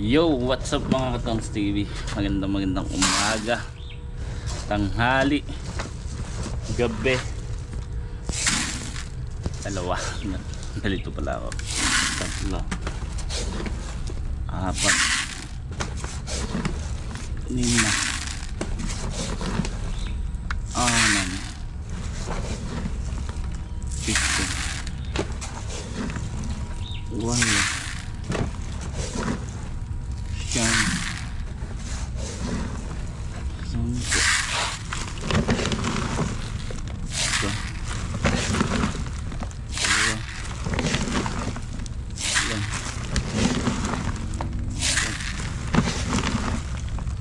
Yo, what's up mga Katongs TV? Magandang magandang umaga, tanghali, gabi. Dalawa. Nalito pala ako. Tatlo. Apat. Lima. Anim. Pito. Walo. Siyam. Sampo. Ito. Dalawa. Ilan.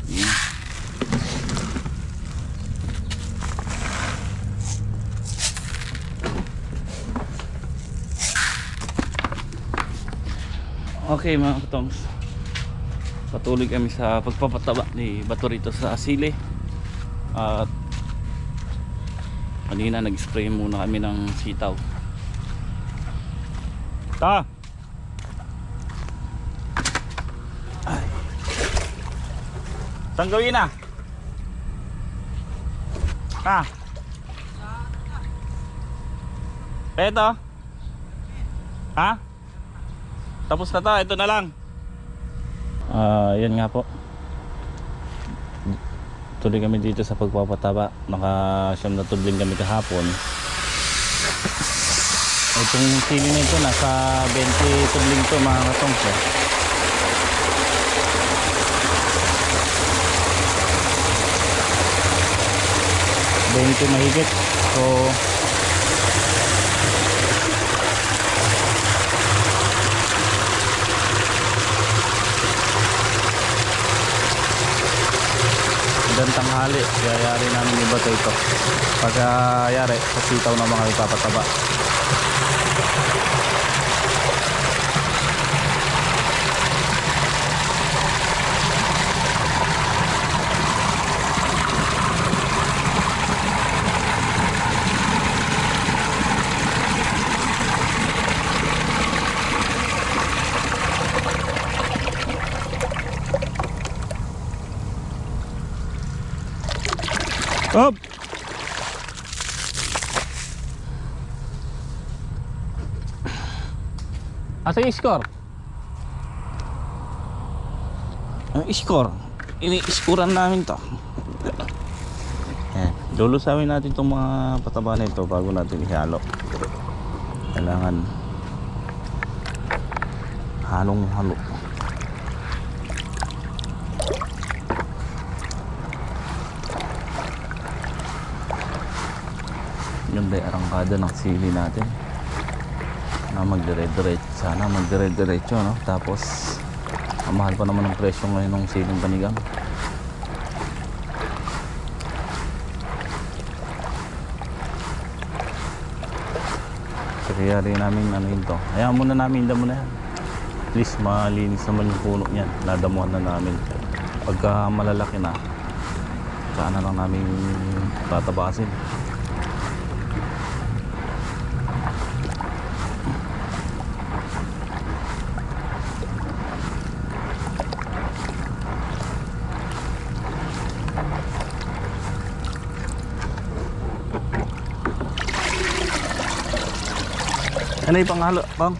Yan. Okay mga katongs Patuloy kami sa pagpapataba ni Bato rito sa Asile At Kanina nag-spray muna kami ng sitaw Ta! Ay. Saan gawin na? Ta! Eto? Ha? Tapos na to, ito na lang. Ah, yan nga po. Tuloy kami dito sa pagpapataba. Naka siyam na tudling kami kahapon. Itong sili na ito, nasa 20 tudling to mga katong po. Bente mahigit. So, Magandang tanghali, yayari namin iba to ito. Pagka yari, sa sitaw na mga ipapataba. Up! Asa yung score? Ang score? Ini-scorean namin to. Yan. Lulusawin natin itong mga pataba na ito bago natin ihalo. Kailangan halong halo. Ganda yung arangkada ng sili natin. Na magdire-diretso. Sana magdire-diretso, no? Tapos, ang mahal pa naman ng presyo ngayon ng siling panigang. Kaya rin namin ano yun to. Hayaan muna namin damo na yan. At least malinis naman yung puno niyan. Nadamuhan na namin. Pagka malalaki na, saan na lang namin tatabasin. Ano yung panghalo, bang?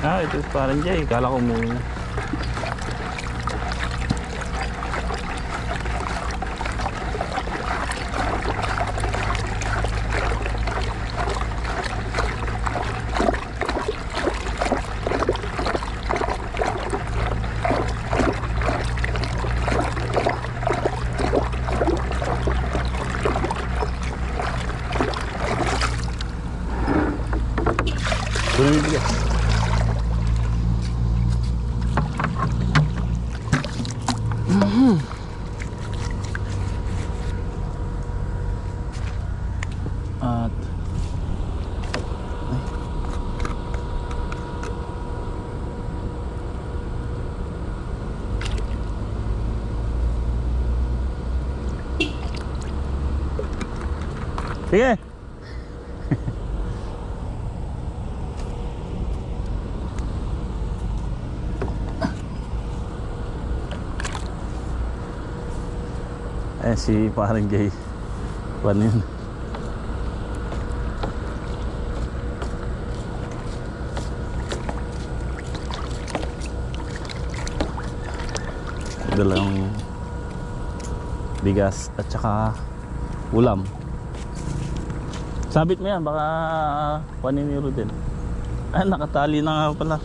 Ah, ito parang Jay. Kala ko muna. Sige. Eh si parang gay. Paano yun? Dalang bigas at saka ulam. Sabit mo yan, baka paniniro din. Ah, nakatali na nga pala.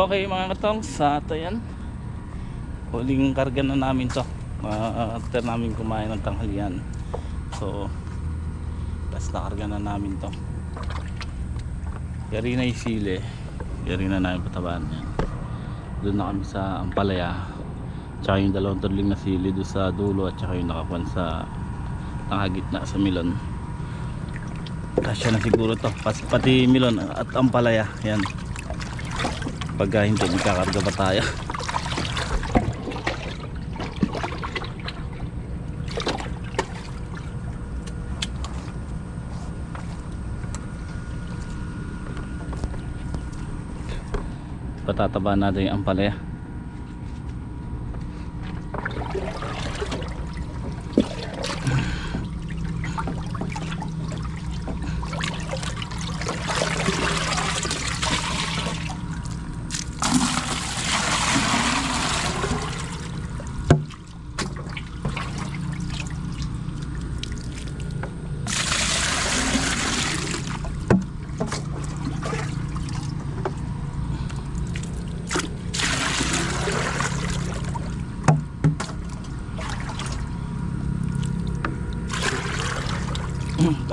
Okay mga katong sa ito yan. Huling karga na namin to. Uh, after namin kumain ng tanghalian. So, last na karga na namin to. Yari na yung sili. Yari na namin patabaan yan. Doon na kami sa Ampalaya. Tsaka yung dalawang tudling na sili doon sa dulo at tsaka yung nakakuan sa nakagitna sa milon. Kasya na siguro to. Pati milon at Ampalaya. Yan pagka hindi magkakarga pa tayo. Patataba natin yung ampalaya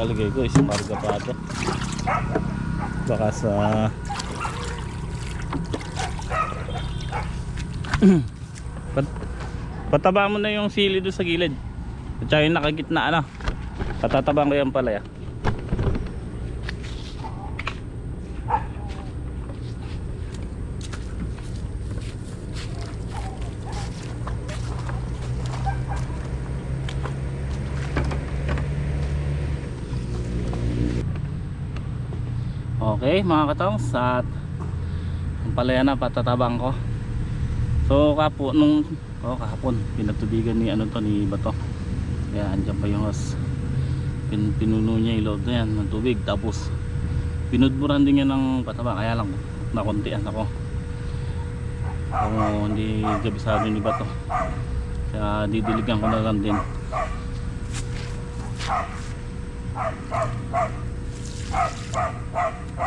talagay ko isang marga pa ito baka sa Pat pataba mo na yung sili doon sa gilid. At saka yung nakagitna ano? Patatabang ko yan pala ya Okay mga katong sa ang palaya na patatabang ko. So kapo nung oh, kahapon pinatubigan ni ano to ni Bato. Kaya andyan pa yung hose. Pin, pinuno niya yung loob na yan ng tubig tapos pinudburan din niya ng pataba kaya lang nakuntian ako. Kung hindi gabisado ni Bato. Kaya didiligan ko na lang din. Stop, stop, stop.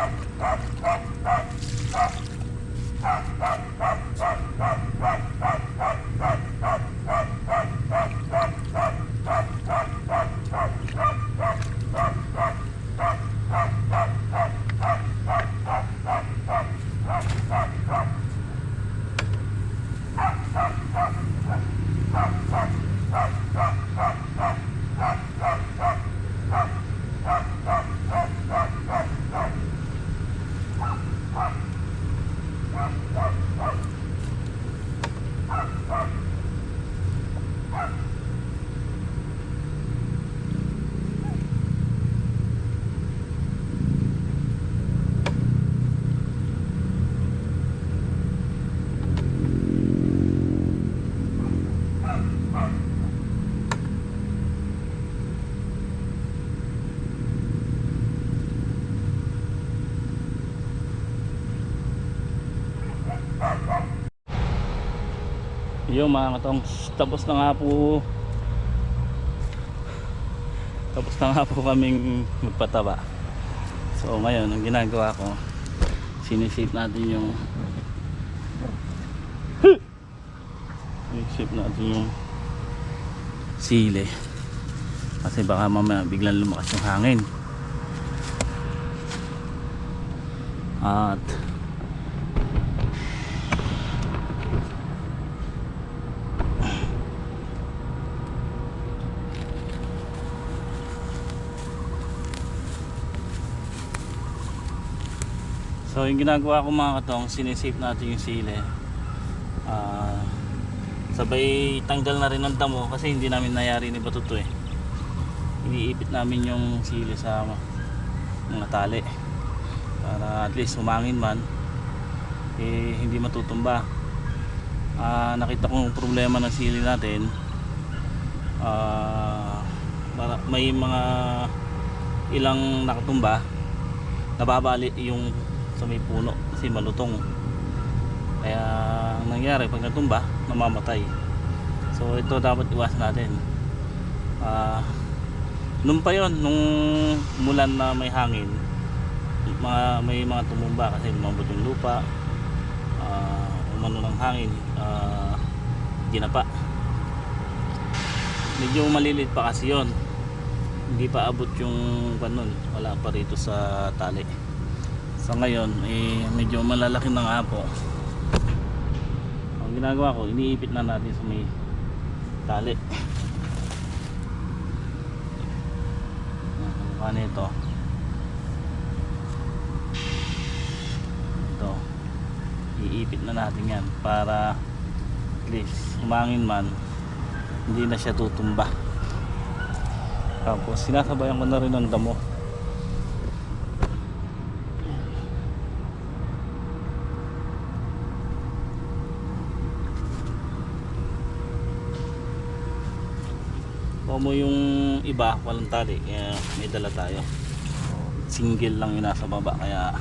Yung mga katong tapos na nga po. Tapos na nga po kaming magpataba. So ngayon ang ginagawa ko sinisave natin yung sinisave natin yung sili. Kasi baka mamaya biglang lumakas yung hangin. At So yung ginagawa ko mga katong sinisave natin yung sili. Ah, sabay tanggal na rin ng damo kasi hindi namin nayari ni Batuto eh. Iniipit namin yung sili sa mga tali para at least humangin man eh hindi matutumba. Ah, nakita kong problema ng sili natin. Para may mga ilang nakatumba nababali yung sa may puno kasi malutong. Kaya ang nangyari pag natumba namamatay so ito dapat iwasan natin. Ah nung pa yon nung mulan na may hangin mga, may mga tumumba kasi lumambot yung lupa. Ah, umano ng hangin ah, ginapa. Medyo malilit pa kasi yon hindi pa abot yung panon wala pa rito sa tali sa ngayon eh medyo malalaki na nga po. Ang ginagawa ko iniipit na natin sa may tali. Ano ito. Ito. Iipit na natin yan para at least humangin man hindi na siya tutumba. Tapos sinasabayan ko na rin ng damo mo yung iba, walang tali, kaya may dala tayo. Single lang yung nasa baba, kaya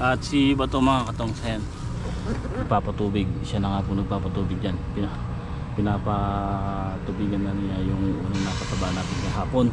At si Bato mga katongsen Nagpapatubig Siya na nga po nagpapatubig dyan. Pina, Pinapatubigan na niya yung unang nakataba natin kahapon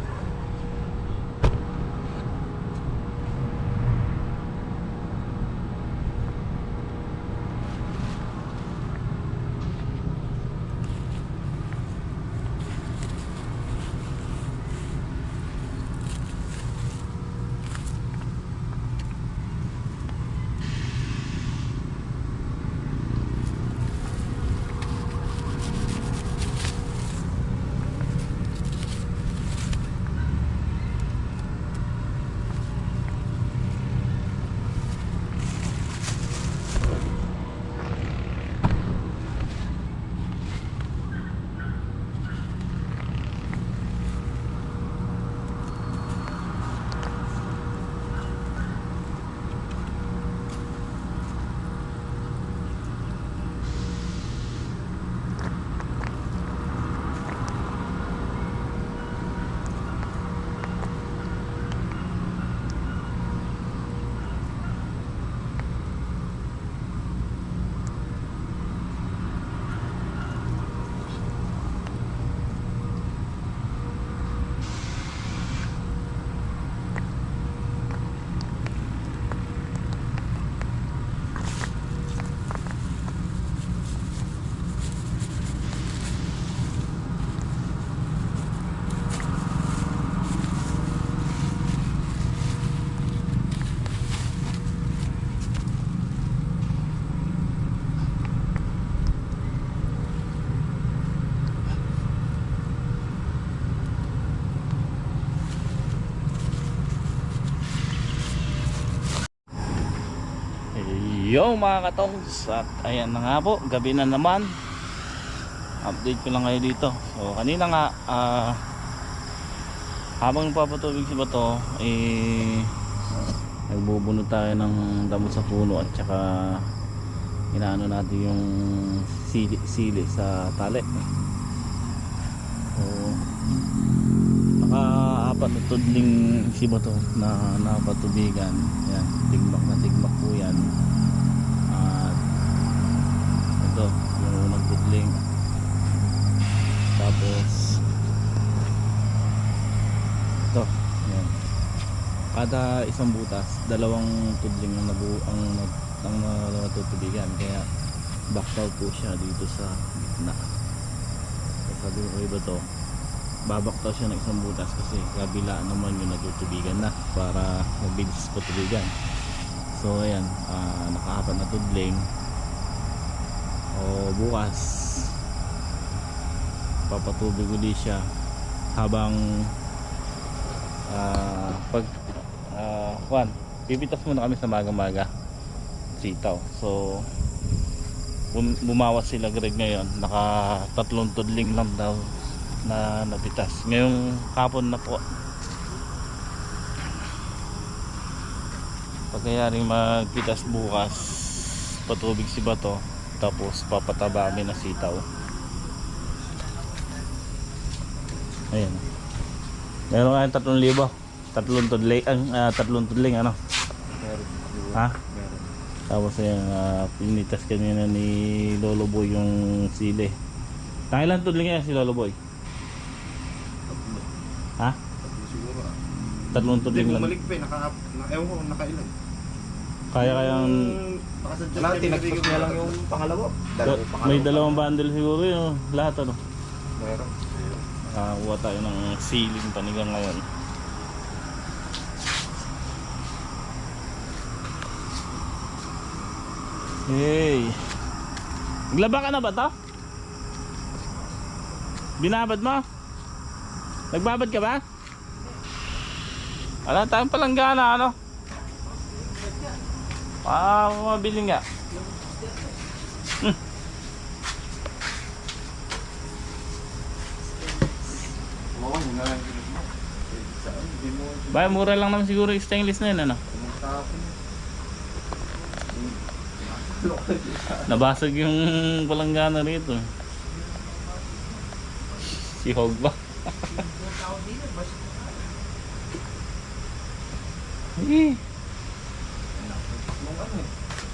Yo mga katongs. At ayan na nga po Gabi na naman. Update ko lang kayo dito. So kanina nga ah, Habang papatubig si Bato Eh Nagbubunod tayo ng damo sa puno At saka Inaano natin yung Sili, sili sa tali. So Naka-apat na tudling si Bato Na napatubigan. Yan Tigmak na tigmak po yan ito yung unang pudling tapos ito yan kada isang butas dalawang tudling ang nabu ang nag ang natutubigan. Kaya baktaw po siya dito sa gitna. So, sabi ko iba to. Babaktaw siya ng isang butas kasi kabila naman yung natutubigan na para mabilis patubigan So ayan, ah, nakaapat na tudling. O bukas papatubig ulit siya habang ah, pag ah, Juan, pipitas muna kami sa maga-maga sitaw. So bum- bumawas sila Greg ngayon. Naka tatlong tudling lang daw na napitas. Ngayong kapon na po pagkayaring magpitas bukas patubig si Bato tapos papataba kami ng sitaw Ayan. Meron kayong tatlong libo. Tatlong tudling, ang ah, tatlong tudling ano. Meron. Ha? Meron. Tapos yung uh, pinitas kanina ni Lolo Boy yung sili. Nangilan tudling yan si Lolo Boy? Ha? Ah. Tatlong tudling lang. bumalik pa eh. Naka, na, ewan ko, nakailan. Kaya kayang Wala, tinagpos niya lang yung pangalawa. Dalawa, may dalawang bundle siguro yun. Lahat ano. Meron. Nakakuha tayo ng siling panigang ngayon. Hey. Naglaba ka na ba to? Binabad mo? Nagbabad ka ba? Wala tayong palanggana ano? Ah, mabili nga. Mo. Ba, mura lang naman siguro yung stainless na yun ano? Nabasag yung palanggana rito. Si Hog ba? Eh.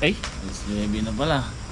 Ay, alas 9 na pala.